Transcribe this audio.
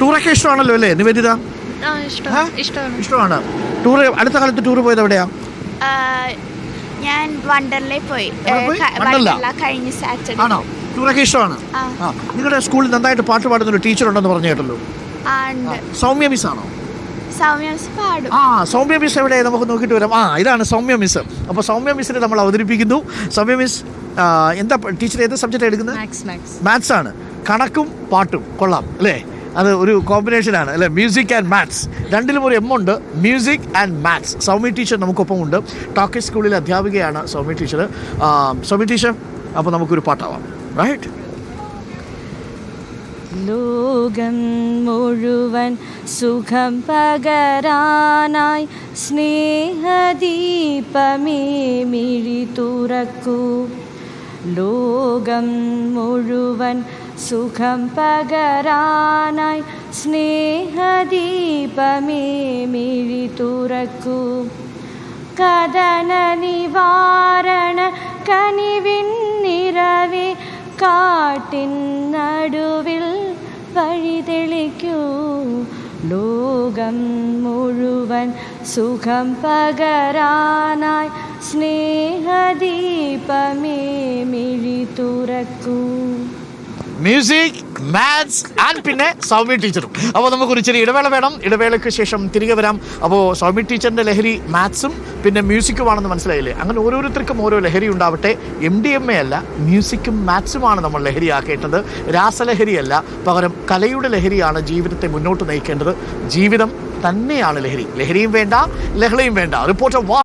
ടൂറൊക്കെ ഇഷ്ടമാണല്ലോ അല്ലേ? നിവേദിത? ഇഷ്ടമാണ്. ഇഷ്ടമാണ്. ടൂർ അടുത്ത കാലത്ത് ടൂർ പോയത് എവിടെയാ? ഞാൻ വണ്ടർലേ പോയി. കഴിഞ്ഞ സാറ്റർഡേ. ആണോ? ടൂറൊക്കെ ഇഷ്ടമാണ്? നിങ്ങളുടെ സ്കൂളിൽ നന്നായിട്ട് പാട്ട് പാടുന്ന ഒരു ടീച്ചർ ഉണ്ടെന്ന് പറഞ്ഞു കേട്ടല്ലോ. സൗമ്യ മിസ് ആണോ? സൗമ്യ മിസ് പാടും. ആ സൗമ്യ മിസ് എവിടെ? നമുക്ക് നോക്കിയിട്ട് വരാം. ആ ഇതാണ് സൗമ്യ മിസ്. അപ്പോൾ സൗമ്യ മിസ്സിനെ നമ്മൾ അവതരിപ്പിക്കുന്നു. സൗമ്യ മിസ് എന്താ ടീച്ചർ ഏത് സബ്ജക്റ്റ് എടുക്കുന്നത്? മാത്സ് ആണ്. കണക്കും പാട്ടും. കൊള്ളാം. അല്ലേ? അത് ഒരു കോമ്പിനേഷനാണ് അല്ലേ? മ്യൂസിക് ആൻഡ് മാത്സ് രണ്ടിലും ഒരു എം ഉണ്ട്. Music and maths Soumya teacher നമുക്കൊപ്പം ഉണ്ട് ടോക്കി സ്കൂളിലെ അധ്യാപികയാണ് സൗമ്യ ടീച്ചർ സൗമി ടീച്ചർ അപ്പോൾ നമുക്കൊരു പാട്ടാവാം. റൈറ്റ് ലോകം മുഴുവൻ സുഖം പകരാനായി സ്നേഹദീപമേ മിഴി തുറക്കൂ ലോകം മുഴുവൻ സുഖം പകരാനായി സ്നേഹദീപമേ മിഴി തുറക്കൂ. കഥന നിവാരണ കനിവിൻ നിറവേ കാട്ടിൻ നടുവിൽ വഴിതെളിക്കൂ ലോകം മുഴുവൻ സുഖം പകരാനായി സ്നേഹദീപമേ മിഴി തുറക്കൂ. മ്യൂസിക് മാത്സ് ആൻഡ് പിന്നെ സൗമ്യ ടീച്ചറും. അപ്പോൾ നമുക്കൊരു ചെറിയ ഇടവേള വേണം. ഇടവേളയ്ക്ക് ശേഷം തിരികെ വരാം. അപ്പോൾ സൗമ്യ ടീച്ചറിന്റെ ലഹരി മാത്സും പിന്നെ മ്യൂസിക്കുമാണെന്ന് മനസ്സിലായില്ലേ? അങ്ങനെ ഓരോരുത്തർക്കും ഓരോ ലഹരി ഉണ്ടാവട്ടെ. എം ഡി എം എ അല്ല മ്യൂസിക്കും മാത്സുമാണ് നമ്മൾ ലഹരിയാക്കേണ്ടത്. രാസലഹരിയല്ല പകരം കലയുടെ ലഹരിയാണ് ജീവിതത്തെ മുന്നോട്ട് നയിക്കേണ്ടത്. ജീവിതം തന്നെയാണ് ലഹരി. ലഹരിയും വേണ്ട ലഹളയും വേണ്ട. റിപ്പോർട്ടർ വാ